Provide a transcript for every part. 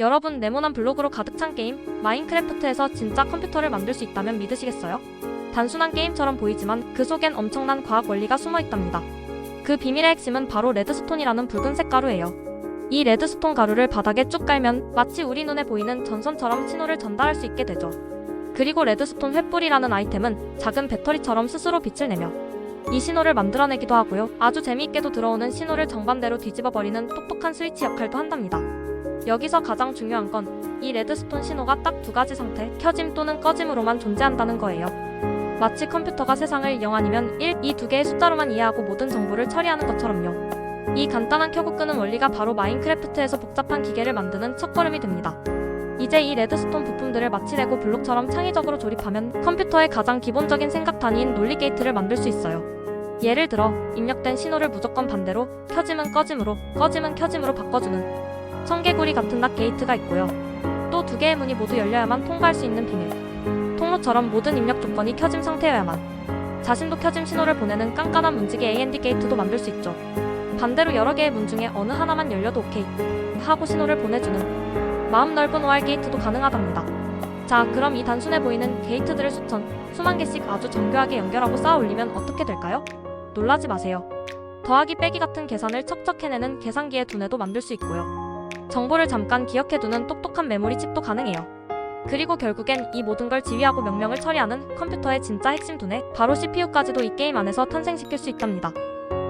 여러분 네모난 블록으로 가득 찬 게임 마인크래프트에서 진짜 컴퓨터를 만들 수 있다면 믿으시겠어요? 단순한 게임처럼 보이지만 그 속엔 엄청난 과학 원리가 숨어 있답니다. 그 비밀의 핵심은 바로 레드스톤이라는 붉은색 가루예요. 이 레드스톤 가루를 바닥에 쭉 깔면 마치 우리 눈에 보이는 전선처럼 신호를 전달할 수 있게 되죠. 그리고 레드스톤 횃불이라는 아이템은 작은 배터리처럼 스스로 빛을 내며 이 신호를 만들어내기도 하고요. 아주 재미있게도 들어오는 신호를 정반대로 뒤집어버리는 똑똑한 스위치 역할도 한답니다. 여기서 가장 중요한 건 이 레드스톤 신호가 딱 두 가지 상태, 켜짐 또는 꺼짐으로만 존재한다는 거예요. 마치 컴퓨터가 세상을 0 아니면 1, 이 두 개의 숫자로만 이해하고 모든 정보를 처리하는 것처럼요. 이 간단한 켜고 끄는 원리가 바로 마인크래프트에서 복잡한 기계를 만드는 첫걸음이 됩니다. 이제 이 레드스톤 부품들을 마치 레고 블록처럼 창의적으로 조립하면 컴퓨터의 가장 기본적인 생각 단위인 논리 게이트를 만들 수 있어요. 예를 들어 입력된 신호를 무조건 반대로 켜짐은 꺼짐으로 꺼짐은 켜짐으로 바꿔주는 청개구리 같은 낫 게이트가 있고요. 또 두 개의 문이 모두 열려야만 통과할 수 있는 비밀. 통로처럼 모든 입력 조건이 켜짐 상태여야만 자신도 켜짐 신호를 보내는 깐깐한 문지기 AND 게이트도 만들 수 있죠. 반대로 여러 개의 문 중에 어느 하나만 열려도 오케이 하고 신호를 보내주는 마음 넓은 OR 게이트도 가능하답니다. 자, 그럼 이 단순해 보이는 게이트들을 수천, 수만 개씩 아주 정교하게 연결하고 쌓아 올리면 어떻게 될까요? 놀라지 마세요. 더하기 빼기 같은 계산을 척척 해내는 계산기의 두뇌도 만들 수 있고요. 정보를 잠깐 기억해두는 똑똑한 메모리 칩도 가능해요. 그리고 결국엔 이 모든 걸 지휘하고 명령을 처리하는 컴퓨터의 진짜 핵심 두뇌, 바로 CPU까지도 이 게임 안에서 탄생시킬 수 있답니다.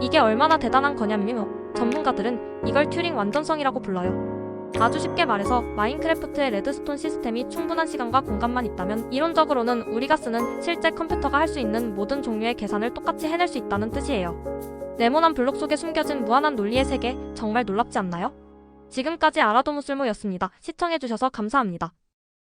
이게 얼마나 대단한 거냐면요. 전문가들은 이걸 튜링 완전성이라고 불러요. 아주 쉽게 말해서 마인크래프트의 레드스톤 시스템이 충분한 시간과 공간만 있다면 이론적으로는 우리가 쓰는 실제 컴퓨터가 할 수 있는 모든 종류의 계산을 똑같이 해낼 수 있다는 뜻이에요. 네모난 블록 속에 숨겨진 무한한 논리의 세계 정말 놀랍지 않나요? 지금까지 알아도 무쓸모였습니다. 시청해주셔서 감사합니다.